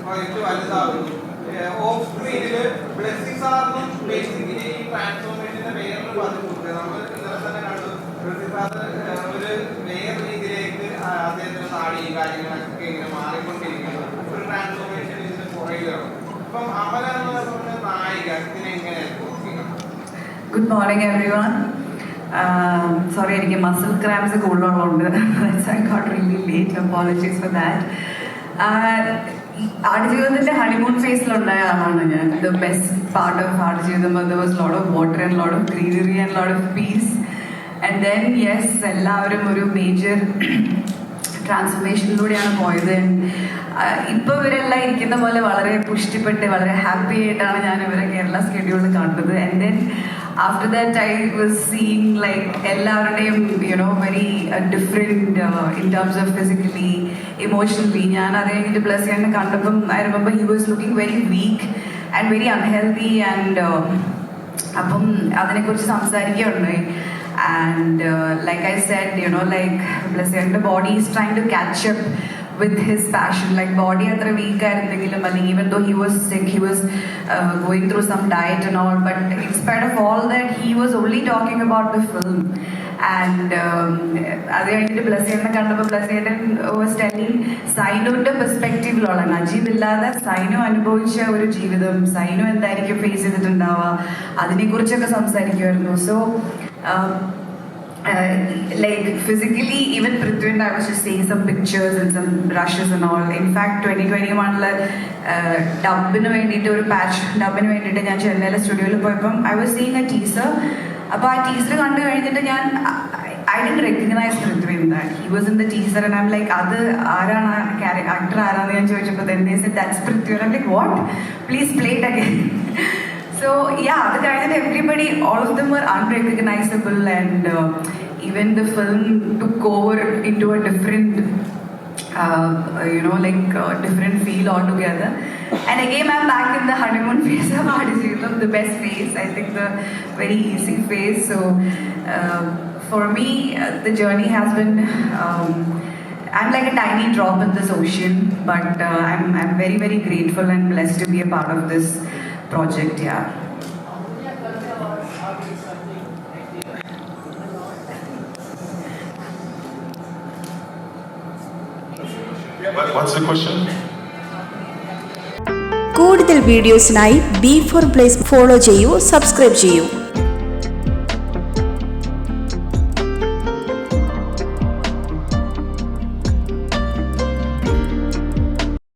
Project വലുതാകുന്നു off സ്ക്രീനിൽ blessing സാറിനും ബേസിക്കിന് ഈ ട്രാൻസ്ഫോർമേഷന്റെ വേറൊരു പതിവുണ്ട് നമ്മൾ ഇന്നലെ തന്നെ കണ്ടു ബ്ലെസ്സിംഗ് സാറ് ഒരു വേറെ രീതിയിലേക്ക് അദ്ദേഹത്തിന്റെ നാടി കാര്യങ്ങളൊക്കെ ഇങ്ങനെ മാറിക്കൊണ്ടിരിക്കുന്നു ഒരു ട്രാൻസ്ഫോർമേഷൻ ഇതിന്റെ പുറകിലാണ് അപ്പം അമല എന്ന് പറഞ്ഞ നായിക ഇതിനെങ്ങനെ good morning everyone sorry എനിക്ക് മസിൽ ക്രാംസ് കൂടുതലുള്ളതുകൊണ്ട് ഐ ഗോട്ട് ആടുജീവിതത്തിന്റെ ഹണിമൂൺ ഫേസിലുണ്ടായ ആളാണ് ഞാൻ. The best part of Aadujeevitham was load of water and load of greenery and load of peace and then yes എല്ലാവരും ഒരു മേജർ ട്രാൻസ്ഫോർമേഷനിലൂടെയാണ് പോയത്. ഇപ്പോൾ ഇവരെല്ലാം ഇരിക്കുന്ന പോലെ വളരെ പുഷ്ടിപ്പെട്ട് വളരെ ഹാപ്പി ആയിട്ടാണ് ഞാൻ ഇവരെ കേരള സ്കെഡ്യൂളിൽ കണ്ടത് and then after that I was seeing like എല്ലാവരുടെയും you know very different in terms of physically emotionally ഞാൻ അത് കഴിഞ്ഞിട്ട് പ്ലസ് ചെയ്യാൻ കണ്ടപ്പം I remember he was looking very weak and very unhealthy and അപ്പം അതിനെക്കുറിച്ച് സംസാരിക്കുകയുണ്ടായി. And like I said you know like plus ബ്ലസ്സിയുടെ body is trying to catch up with his passion like body അത്ര weak ആയിരുന്നെങ്കിലും അല്ലെങ്കിൽ even though he was sick he was going through some diet and all but inspired of all that he was only talking about the film and um, അത് കഴിഞ്ഞിട്ട് ബ്ലസ്സിനെ കണ്ടപ്പോൾ ബ്ലസ്സിയേട്ടൻ was telling സൈനുവിന്റെ പെർസ്പെക്റ്റീവിലുള്ള നജീബ് ഇല്ലാതെ സൈനു അനുഭവിച്ച ഒരു ജീവിതം സൈനു എന്തായിരിക്കും ഫേസ് ചെയ്തിട്ടുണ്ടാവുക അതിനെക്കുറിച്ചൊക്കെ സംസാരിക്കുമായിരുന്നു so like physically even Prithvi and I was just seeing some pictures and some rushes and all. In fact, 2021 ഡബിന് വേണ്ടിയിട്ട് ഒരു പാച്ച് ഡബിന് വേണ്ടിയിട്ട് ഞാൻ ചെന്നൈയിലെ സ്റ്റുഡിയോയിൽ പോയപ്പം I was seeing a teaser അപ്പോൾ ആ ടീസർ കണ്ടു കഴിഞ്ഞിട്ട് ഞാൻ I did recognise Prithvi in that he was in the teaser and I'm like അത് ആരാണ്? ആക്ടർ ആരാന്ന്? ഞാൻ ചോദിച്ചപ്പോൾ that's Prithvi what? Please play it again. so yeah the guy and everybody all of them were unrecognizable and uh, even the film took over into a different uh, you know like uh, different feel altogether. And again i'm back in the honeymoon phase of Adijitam, the best phase i think the very easy phase. So uh, for me uh, the journey has been um, I'm like a tiny drop in this ocean, but uh, I'm, I'm very, very grateful and blessed to be a part of this project. Yeah. What- What's the question? കൂടുതൽ വീഡിയോസിനായി B four place follow ചെയ്യൂ subscribe ചെയ്യൂ